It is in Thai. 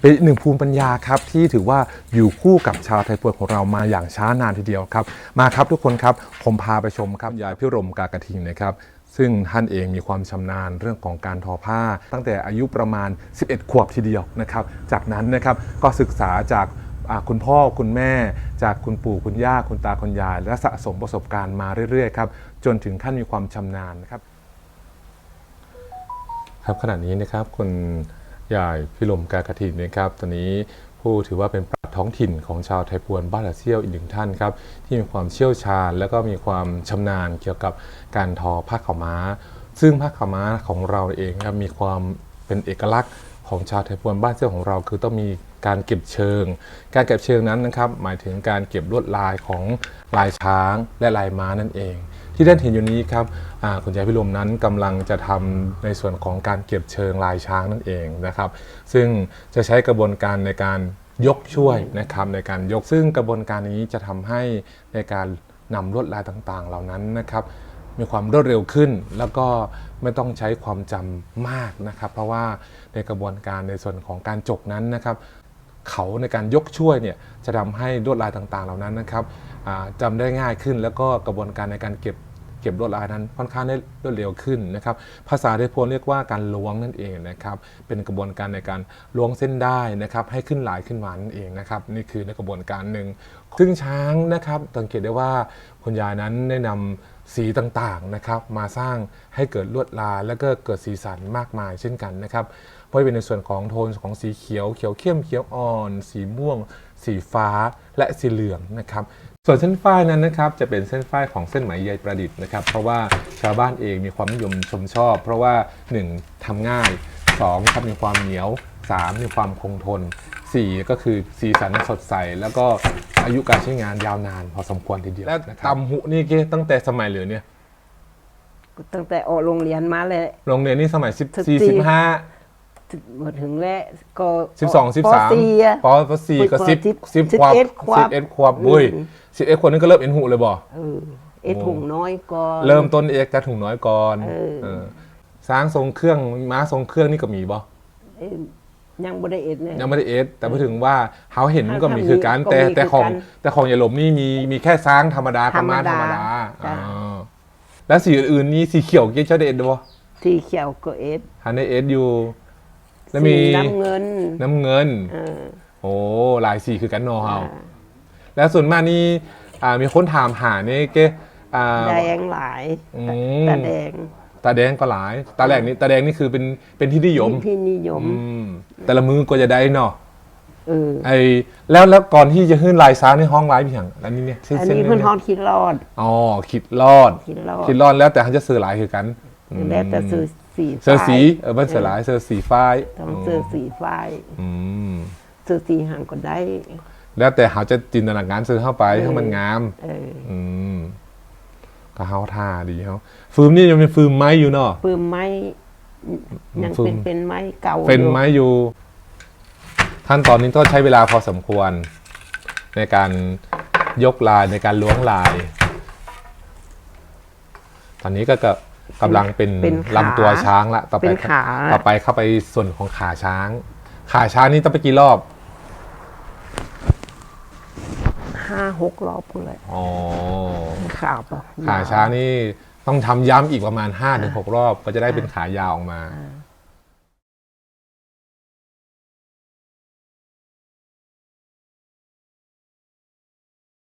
เป็นอีกหนึ่งภูมิปัญญาครับที่ถือว่าอยู่คู่กับชาวไทยพวนของเรามาอย่างช้านานทีเดียวครับ มาครับทุกคนครับผมพาไปชมครับยายพิรมกากระทิงนะครับซึ่งท่านเองมีความชำนาญเรื่องของการทอผ้า ตั้งแต่อายุประมาณ 11 ขวบทีเดียวนะครับ จากนั้นนะครับก็ศึกษาจากคุณพ่อคุณแม่ จากคุณปู่คุณย่าคุณตาคุณยาย และสะสมประสบการณ์มาเรื่อยๆครับจนถึงขั้นมีความชำนาญนะครับ ครับขณะนี้นะครับคุณ ยายพิลมกากระถินนะครับตอนนี้ผู้ถือว่าเป็นปราชญ์ท้องถิ่นของชาวไทยพวนบ้านลาเซี่ยวอีกหนึ่งท่านครับที่มีความเชี่ยวชาญ และก็มีความชำนาญเกี่ยวกับการทอผ้าขาวม้า ซึ่งผ้าขาวม้าของเราเองครับมีความเป็นเอกลักษณ์ของชาวไทยพวนบ้านเซี่ยวของเรา คือต้องมีการเก็บเชิง การเก็บเชิงนั้นนะครับหมายถึงการเก็บลวดลายของลายช้างและลายม้านั่นเอง ที่ท่านเห็นอยู่นี้ครับคุณยายพิรมนั้นกำลังจะทำในส่วนของการเก็บเชิงลายช้างนั่นเองนะครับ ซึ่งจะใช้กระบวนการในการยกช่วยนะครับในการยกซึ่งกระบวนการนี้จะทำให้ในการนำลวดลายต่างๆ เหล่านั้นนะครับ มีความรวดเร็วขึ้น แล้วก็ไม่ต้องใช้ความจำมากนะครับ เพราะว่าในกระบวนการในส่วนของการจกนั้นนะครับเขาในการยกช่วยเนี่ยจะทำให้ลวดลายต่างๆ เหล่านั้นนะครับจำได้ง่ายขึ้น แล้วก็กระบวนการในการเก็บ เก็บลวดลายนั้นค่อนข้างได้รวดเร็วขึ้นนะครับ ภาษาไทยพนเรียกว่าการล้วงนั่นเองนะครับ เป็นกระบวนการในการล้วงเส้นได้นะครับ ให้ขึ้นลายขึ้นมานั่นเองนะครับ นี่คือในกระบวนการหนึ่งซึ่งช้างนะครับสังเกตได้ว่าคุณยายนั้นได้นำสีต่างๆนะครับมาสร้างให้เกิดลวดลายและก็เกิดสีสันมากมายเช่นกันนะครับไม่ว่าะเป็นในส่วนของโทนของสีเขียวเขียวเข้มเขียวอ่อน สีม่วง สีฟ้าและสีเหลืองนะครับ ส่วนเส้นฝ้ายนั้นนะครับจะเป็นเส้นฝ้ายของเส้นไหมใยประดิษฐ์นะครับ เพราะว่าชาวบ้านเองมีความนิยมชมชอบ เพราะว่า 1. ทำง่าย 2. ครับมีความเหนียว 3. มีความคงทน 4. ก็คือสีสันสดใส แล้วก็อายุการใช้งานยาวนานพอสมควรทีเดียวและตำหุนี่เก้ตั้งแต่สมัยเหลือเนี่ยตั้งแต่ออกโรงเรียนมาเลยโรงเรียนนี่สมัยสิบ14สี่15 มาถึงแล้วก็สิบสองสิบสามปสี่อะปปสี่ก็ปสิบสิบสิบสิบขวบเอ็ดขวบสิบเอ็ดขวบบุ้ยอืมสิบเอ็ดขวบนี่ก็เริ่มเอ็นหูเลยบ่เออเอ็ดถุงน้อยก็เริ่มต้นเอกจะถุงน้อยก่อนเออเออสร้างทรงเครื่องม้าทรงเครื่องนี่ก็มีบ่เอ้ยยังบ่ได้เอ็ดเลยยังไม่ได้เอสแต่พอถึงว่าเขาเห็นมันก็มีถ้าคือกันก็แต่มีแต่คือของกันแต่ของยายหลมนี่มีมีแค่สร้างธรรมดากับม้าธธรรรรมมดาดาอ๋อจ้ะแล้วสีอื่นๆนี่สีเขียวเจ๊เจ้าเด็ดบ่สีเขียวก็เอ็ดฮันได้เอสอยู่ แล้วมี สีน้ำเงินน้ำเงิน เออโอ้หลายสีคือกันเนอเฮาอ่าแล้วส่วนมากนี่อ่ามีคนถามหานี่เก้อ่า แดงหลายอืม ตาแดงตาแดงก็หลาย ตาแดงนี่ตาแดงนี่คือเป็นเป็นที่นิยมที่นิยมอืมแต่ละมือก็จะได้เนาะเออไอแล้วแล้วก่อนที่จะขึ้นลายซ้าในห้องลายพี่หังอันนี้เนี่ยอันนี้เพิ่นฮอดคิดรอดอ๋อคิดรอดคิดรอดคิดรอดแล้วแต่เขาจะซื้อหลายคือกันอืมแล้วแต่ซื้อ สีเสื้อสีฟ้าเออมันเสื้อหลายเสื้อสีฟ้ายต้องซื้อสีฟ้ายอืมซื้อสีหางก็ได้ แล้วแต่เขาจะจินตนาการซื้อเข้าไปให้มันงามเอออืมก็เฮาท่าดีเขาฟืมนี่ยังเป็นฟืมไม้อยู่เนาะปืนไม้ยังฟืเป็นนเป็นไม้เก่าเป็นอยู่ไม้อยู่ขั้นตอนนี้ก็ใช้เวลาพอสมควร ในการยกลายในการล้วงลาย ตอนนี้ก็ก กำลังเป็นเป็นขาลำตัวช้างละต่อไปเป็นขา ต่อไปเข้าไปส่วนของขาช้าง ขาช้างนี่ต้องไปกี่รอบห้าหกรอบเลยอ๋อขาปะ ขาช้างนี่ต้องทำย้ำอีกประมาณ5-6รอบ ก็จะได้เป็นขายาวออกมา อ่า